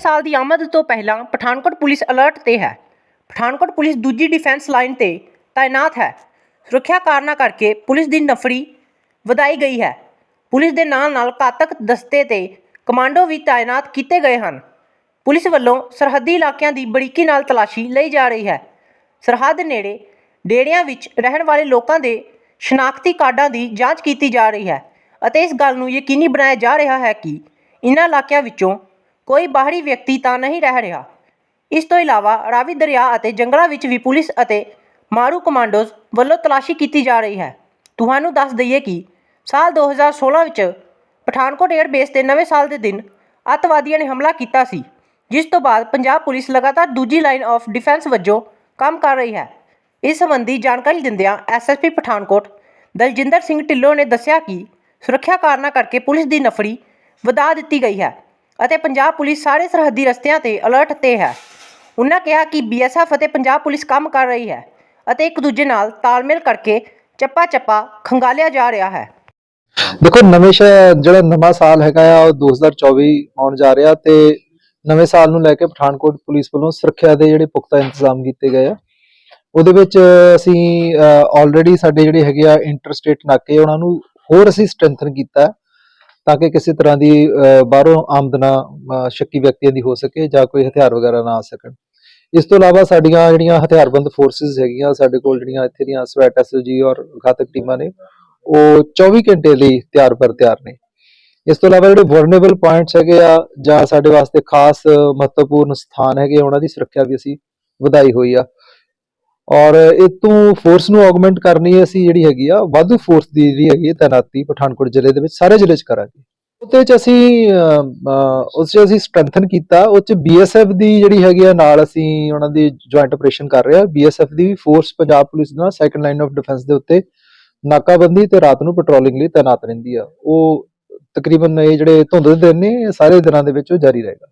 ਸਾਲ ਦੀ ਆਮਦ ਤੋਂ ਪਹਿਲਾਂ ਪਠਾਨਕੋਟ ਪੁਲਿਸ ਅਲਰਟ ਤੇ ਹੈ। ਪਠਾਨਕੋਟ ਪੁਲਿਸ ਦੂਜੀ ਡਿਫੈਂਸ ਲਾਈਨ ਤੇ ਤਾਇਨਾਤ ਹੈ। ਸੁਰੱਖਿਆ ਕਾਰਨਾਂ ਕਰਕੇ ਪੁਲਿਸ ਦੀ ਨਫਰੀ ਵਧਾਈ ਗਈ ਹੈ। ਪੁਲਿਸ ਦੇ ਨਾਲ ਨਾਲ ਘਾਤਕ ਦਸਤੇ ਤੇ ਕਮਾਂਡੋ ਵੀ ਤਾਇਨਾਤ ਕੀਤੇ ਗਏ ਹਨ। ਪੁਲਿਸ ਵੱਲੋਂ ਸਰਹੱਦੀ ਇਲਾਕਿਆਂ ਦੀ ਬਰੀਕੀ ਨਾਲ ਤਲਾਸ਼ੀ ਲਈ ਜਾ ਰਹੀ ਹੈ। ਸਰਹੱਦ ਨੇੜੇ ਡੇੜਿਆਂ ਵਿੱਚ ਰਹਿਣ ਵਾਲੇ ਲੋਕਾਂ ਦੇ ਸ਼ਨਾਖਤੀ ਕਾਰਡਾਂ ਦੀ ਜਾਂਚ ਕੀਤੀ ਜਾ ਰਹੀ ਹੈ ਅਤੇ ਇਸ ਗੱਲ ਨੂੰ ਯਕੀਨੀ ਬਣਾਇਆ ਜਾ ਰਿਹਾ ਹੈ ਕਿ ਇਨ੍ਹਾਂ ਇਲਾਕਿਆਂ ਵਿੱਚੋਂ ਕੋਈ ਬਾਹਰੀ ਵਿਅਕਤੀ ਤਾਂ ਨਹੀਂ ਰਹਿ ਰਿਹਾ। ਇਸ ਤੋਂ ਇਲਾਵਾ ਰਾਵੀ ਦਰਿਆ ਅਤੇ ਜੰਗਲਾਂ ਵਿੱਚ ਵੀ ਪੁਲਿਸ ਅਤੇ ਮਾਰੂ ਕਮਾਂਡੋਜ਼ ਵੱਲੋਂ ਤਲਾਸ਼ੀ ਕੀਤੀ ਜਾ ਰਹੀ ਹੈ। ਤੁਹਾਨੂੰ ਦੱਸ ਦਈਏ ਕਿ ਸਾਲ 2016 ਵਿੱਚ ਪਠਾਨਕੋਟ 에ਅਰ ਬੇਸ ਤੇ ਨਵੇਂ ਸਾਲ ਦੇ ਦਿਨ ਅੱਤਵਾਦੀਆਂ ਨੇ ਹਮਲਾ ਕੀਤਾ ਸੀ, ਜਿਸ ਤੋਂ ਬਾਅਦ ਪੰਜਾਬ ਪੁਲਿਸ ਲਗਾਤਾਰ ਦੂਜੀ ਲਾਈਨ ਆਫ ਡਿਫੈਂਸ ਵਜੋਂ ਕੰਮ ਕਰ ਰਹੀ ਹੈ। ਇਸ ਸੰਬੰਧੀ ਜਾਣਕਾਰੀ ਦਿੰਦਿਆਂ ਐਸਐਸਪੀ ਪਠਾਨਕੋਟ ਦਲਜਿੰਦਰ ਸਿੰਘ ਢਿੱਲੋਂ ਨੇ ਦੱਸਿਆ ਕਿ ਸੁਰੱਖਿਆ ਕਾਰਨਾਂ ਕਰਕੇ ਪੁਲਿਸ ਦੀ ਨਫਰੀ ਵਧਾ ਦਿੱਤੀ ਗਈ ਹੈ। ਅਤੇ ਪੰਜਾਬ ਪੁਲਿਸ ਸਾਰੇ ਸਰਹੱਦੀ ਰਸਤਿਆਂ ਤੇ ਅਲਰਟ ਤੇ ਹੈ। ਉਨ੍ਹਾਂ ਕਿਹਾ ਕਿ ਬੀਐਸਐਫ ਅਤੇ ਪੰਜਾਬ ਪੁਲਿਸ ਕੰਮ ਕਰ ਰਹੀ ਹੈ ਅਤੇ ਇੱਕ ਦੂਜੇ ਨਾਲ ਤਾਲਮੇਲ ਕਰਕੇ ਚੱਪਾ ਚੱਪਾ ਖੰਗਾਲਿਆ ਜਾ ਰਿਹਾ ਹੈ। ਦੇਖੋ, ਨਵੇਂ ਸ਼ਹਿਰ ਜਿਹੜਾ ਨਵਾਂ ਸਾਲ ਹੈਗਾ ਆ, ਉਹ 2024 ਆਉਣ ਜਾ ਰਿਹਾ ਤੇ ਨਵੇਂ ਸਾਲ ਨੂੰ ਲੈ ਕੇ ਪਠਾਨਕੋਟ ਪੁਲਿਸ ਵੱਲੋਂ ਸੁਰੱਖਿਆ ਦੇ ਜਿਹੜੇ ਪੁਖਤਾ ਇੰਤਜ਼ਾਮ ਕੀਤੇ ਗਏ ਆ। ਉਹਦੇ ਵਿੱਚ ਅਸੀਂ ਆਲਰੇਡੀ ਸਾਡੇ ਜਿਹੜੇ ਹੈਗੇ ਆ ਇੰਟਰਸਟੇਟ ਨਾਕੇ ਉਹਨਾਂ ਨੂੰ ਹੋਰ ਅਸੀਂ ਸਟਰੈਂਥਨ ਕੀਤਾ। ਤਾਂ ਕਿ ਕਿਸੇ ਤਰ੍ਹਾਂ ਦੀ ਬਾਹਰੋਂ ਆਮਦਨਾ ਸ਼ੱਕੀ ਵਿਅਕਤੀਆਂ ਦੀ ਹੋ ਸਕੇ ਜਾਂ ਕੋਈ ਹਥਿਆਰ ਵਗੈਰਾ ਨਾ ਆ ਸਕਣ। ਇਸ ਤੋਂ ਇਲਾਵਾ ਸਾਡੀਆਂ ਜਿਹੜੀਆਂ ਹਥਿਆਰਬੰਦ ਫੋਰਸਿਸ ਹੈਗੀਆਂ ਸਾਡੇ ਕੋਲ ਜਿਹੜੀਆਂ ਇੱਥੇ ਦੀਆਂ ਸਵੈਟ ਐਸਓਜੀ ਔਰ ਘਾਤਕ ਟੀਮਾਂ ਨੇ ਉਹ 24 ਘੰਟੇ ਲਈ ਤਿਆਰ ਪਰ ਤਿਆਰ ਨੇ। ਇਸ ਤੋਂ ਇਲਾਵਾ ਜਿਹੜੇ ਵਰਨੇਬਲ ਪੁਆਇੰਟਸ ਹੈਗੇ ਆ ਜਾਂ ਸਾਡੇ ਵਾਸਤੇ ਖਾਸ ਮਹੱਤਵਪੂਰਨ ਸਥਾਨ ਹੈਗੇ ਆ, ਉਹਨਾਂ ਦੀ ਸੁਰੱਖਿਆ ਵੀ ਅਸੀਂ ਵਧਾਈ ਹੋਈ ਆ। ਔਰ ਇਹ ਤੋਂ ਫੋਰਸ ਨੂੰ ਆਗਮੈਂਟ ਕਰਨੀ ਹੈ ਅਸੀਂ ਜਿਹੜੀ ਹੈਗੀ ਆ, ਵਾਧੂ ਫੋਰਸ ਦੀ ਜਿਹੜੀ ਹੈਗੀ ਹੈ ਤੈਨਾਤੀ ਪਠਾਨਕੋਟ ਜ਼ਿਲ੍ਹੇ ਦੇ ਵਿੱਚ ਸਾਰੇ ਜ਼ਿਲ੍ਹੇ 'ਚ ਕਰਾਂਗੇ। ਉਹਦੇ ਵਿੱਚ ਅਸੀਂ ਉਸ 'ਚ ਅਸੀਂ ਸਟਰੈਂਥਨ ਕੀਤਾ, ਉਹ 'ਚ ਬੀਐਸਐਫ ਦੀ ਜਿਹੜੀ ਹੈਗੀ ਆ ਨਾਲ ਅਸੀਂ ਉਹਨਾਂ ਦੀ ਜੁਆਇੰਟ ਆਪਰੇਸ਼ਨ ਕਰ ਰਹੇ ਆ। ਬੀਐਸਐਫ ਦੀ ਫੋਰਸ ਪੰਜਾਬ ਪੁਲਿਸ ਦਾ ਸੈਕੰਡ ਲਾਈਨ ਆਫ ਡਿਫੈਂਸ ਦੇ ਉੱਤੇ ਨਾਕਾਬੰਦੀ ਤੇ ਰਾਤ ਨੂੰ ਪੈਟਰੋਲਿੰਗ ਲਈ ਤਾਇਨਾਤ ਰਹਿੰਦੀ ਆ। ਉਹ ਤਕਰੀਬਨ ਇਹ ਜਿਹੜੇ ਧੁੰਦ ਦੇ ਦਿਨ ਨੇ ਸਾਰੇ ਦਿਨਾਂ ਦੇ ਵਿੱਚ ਉਹ ਜਾਰੀ ਰਹੇਗਾ।